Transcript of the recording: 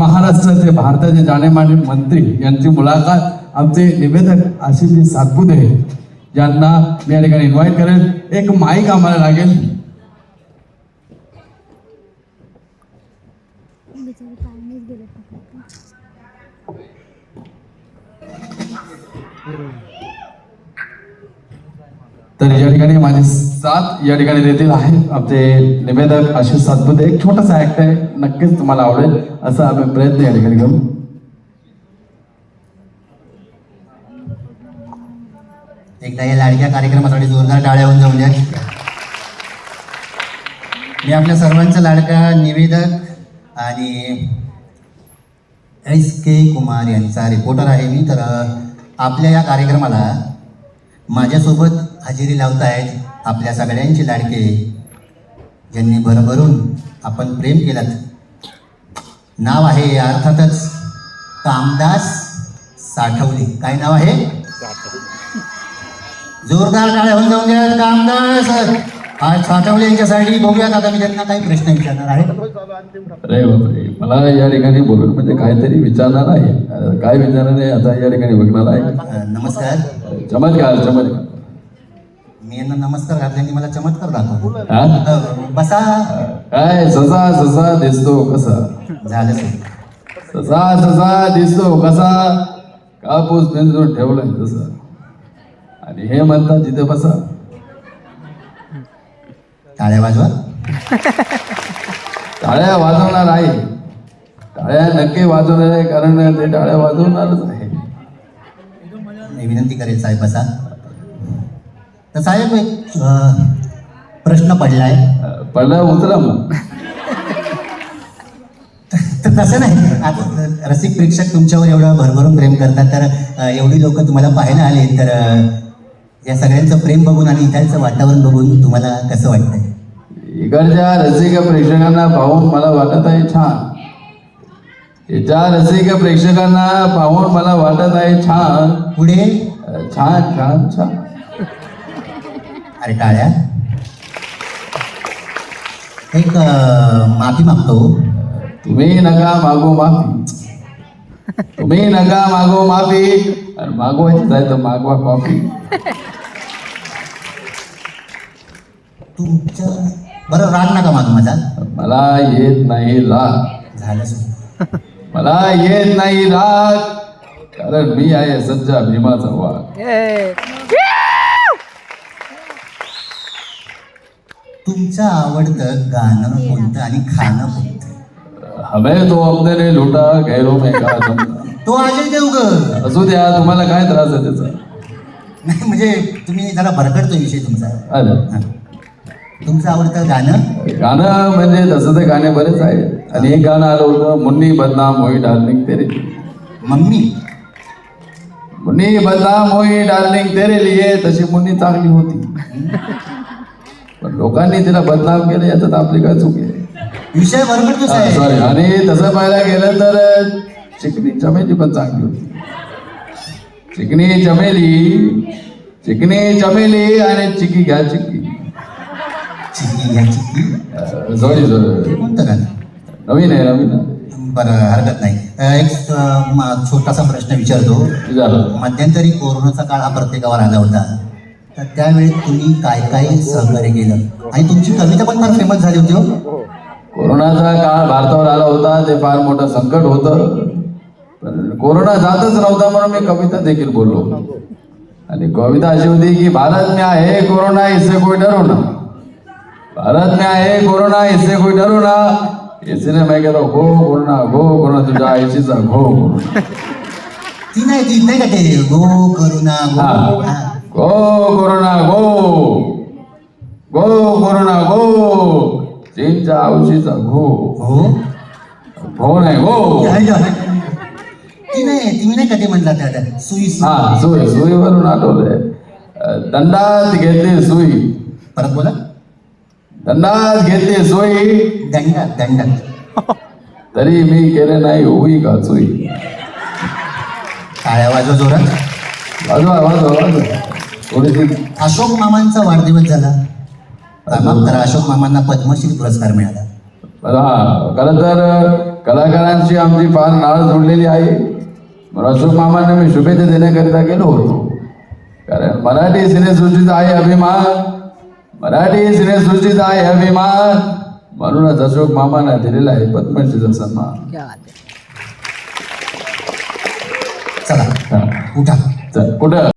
महाराष्ट्राचे भारताचे जाणेमाने मंत्री यांची मुलाखत. आमचे निवेदक आशिषजी सातपुते ज्यांना मी या ठिकाणी इन्व्हाइट करेन एक माईक आम्हाला लागेल. तर या ठिकाणी माझे साथ या ठिकाणी देतील आहेत. आमचे निवेदक आशिष सातपुते. एक छोटासा ऍक्ट आहे. नक्कीच तुम्हाला आवडेल. असा आम्ही प्रयत्न या ठिकाणी करू. एकदा या लाडक्या कार्यक्रमासाठी जोरदार टाळ्या होऊन जाऊन द्या. मी आपल्या सर्वांचा लाडका निवेदक आणि एस के कुमार यांचा रिपोर्टर आहे मी. तर आपल्या या कार्यक्रमाला माझ्यासोबत हजेरी लावत आहेत आपल्या सगळ्यांचे लाडके. ज्यांनी भरभरून आपण प्रेम केलं नाव आहे अर्थातच कामदास साठवले. काय नाव आहे? जोरदार टाळ्या होऊन जाऊन द्या कामदास! आज साठवले यांच्यासाठी बघूयात. आता मी त्यांना काही प्रश्न विचारणार आहे. अरे बापरे मला या ठिकाणी बोलून म्हणजे काहीतरी विचारणार आहे. काय विचारणार आहे आता या ठिकाणी बघणार आहे. नमस्कार. चमत्कार चमत्कार. मी यांना नमस्कार घातल्याने मला चमत्कार दाखव बसा. काय? ससा ससा दिसतो कसा? झालं ससा ससा दिसतो कसा? कापूस पिंजून ठेवलाय तसा. आणि हे म्हणतात तिथे बसा. टाळ्या वाजवा. टाळ्या वाजवणार आहे. टाळ्या नक्की वाजवणार आहे कारण ते टाळ्या वाजवणारच आहे. मी विनंती करेल साहेब बसा तर साहेब एक प्रश्न पडलाय. पडला उचला मग. तर तसं नाही. आता रसिक प्रेक्षक तुमच्यावर एवढं भरभरून प्रेम करतात तर एवढी लोक तुम्हाला पाहायला आले तर या सगळ्यांचं प्रेम बघून आणि इथालचं वातावरण बघून तुम्हाला कसं वाटतंय? इकडच्या रसिक प्रेक्षकांना पाहून मला वाटत आहे छान. इथच्या रसिक प्रेक्षकांना पाहून मला वाटत आहे छान. पुढे? छान छान छान. अरे टाळ्या. एक माफी मागतो. तुम्ही नका मागो माफी. तुम्ही नका मागो माफी. आणि मागवायची जाय तर मागवा कॉफी. तुमच्या बरं राग नका मागू माझा मला येत नाही राग. झालं सर. मला येत नाही राग कारण मी आहे सज्जा भीमाचा वाघ. तुमचं आवडतं गाणं कोणतं आणि खाणं कोणतं? हमें तो अपने ने लुटा गैरों में का जमता तो अजय देवगण असू द्या तुम्हाला काय त्रास आहे त्याचा? नाही म्हणजे तुम्ही जरा भरकडतो विषय तुमचा. अरे. हा. तुमचं आवडतं गाणं? गाणं म्हणजे तसं ते गाणे बरेच आहे आणि एक गाणं आलं होतं मुन्नी बदनाम होई डार्लिंग तेरे मम्मी? मुन्नी बदनाम होई डार्लिंग तेरे लिए तशी मुन्नी चांगली होती. पण लोकांनी तिला बदनाम केलं याच्यात आपली काय चूक आहे? विषय आहे. सॉरी आणि तसं पाहायला गेलं तर चिकनी चमेली पण चांगली होती. चिकनी चमेली चिकनी चमेली आणि चिकी घ्या चिकी. चिकी घ्या चिकी सॉरी सॉरी कोणतं गाणं? नवीन आहे नवीन आहे. बरं हरकत नाही. अ, एक अ, म- छोटासा प्रश्न विचारतो. झालं. मध्यंतरी कोरोनाचा काळ हा प्रत्येकावर आला होता. तर त्यावेळी तुम्ही काय काय सहकार्य केलं? आणि तुमची कविता पण फार फेमस झाली होती हो. कोरोनाचा काळ भारतावर आला होता ते फार मोठं संकट होतं. पण कोरोना जातच नव्हता म्हणून मी कविता देखील बोललो. आणि कविता अशी होती की भारत में आहे कोरोना इससे कोई डरो ना. भारत में आहे कोरोना इससे कोई डरो ना। इसलिए मैं कहता हूँ गो कोरोना गो कोरोना तुझ्या आईशीचा गो कोरोना ती नाही ती नाही का ते? गो करुणा गो हा. हा. गो कोरोना गो गो कोरोना गो चीनच्या औशीचा घो हो घो नाही गो ती नाही ती नाही का ते म्हणला त्या सुई सुई. हा सुई सुईवरून आठवलंय अं, दंडात घेतली सुई. परत बोला. दंडात घेतली सुई दंडात दंडात तरी मी केले नाही होई का सुई टाळ्या वाजवा जोरात वाजवा वाजवा वाजवा थोडीशी अशोक मामांचा वाढदिवस झाला. माफ करा अशोक मामांना पद्मश्री पुरस्कार मिळाला. खरं तर कलाकारांशी आमची फार नाळ जोडलेली आहे. अशोक मामांना मी शुभेच्छा देण्याकरिता गेलो होतो. कारण मराठी सिनेसृष्टीचा आहे अभिमान. मराठी सिनेसृष्टीचा आहे अभिमान. म्हणूनच अशोक मामांना दिलेला आहे पद्मश्रीचा सन्मान. चला हा. उठा. चल कुठं?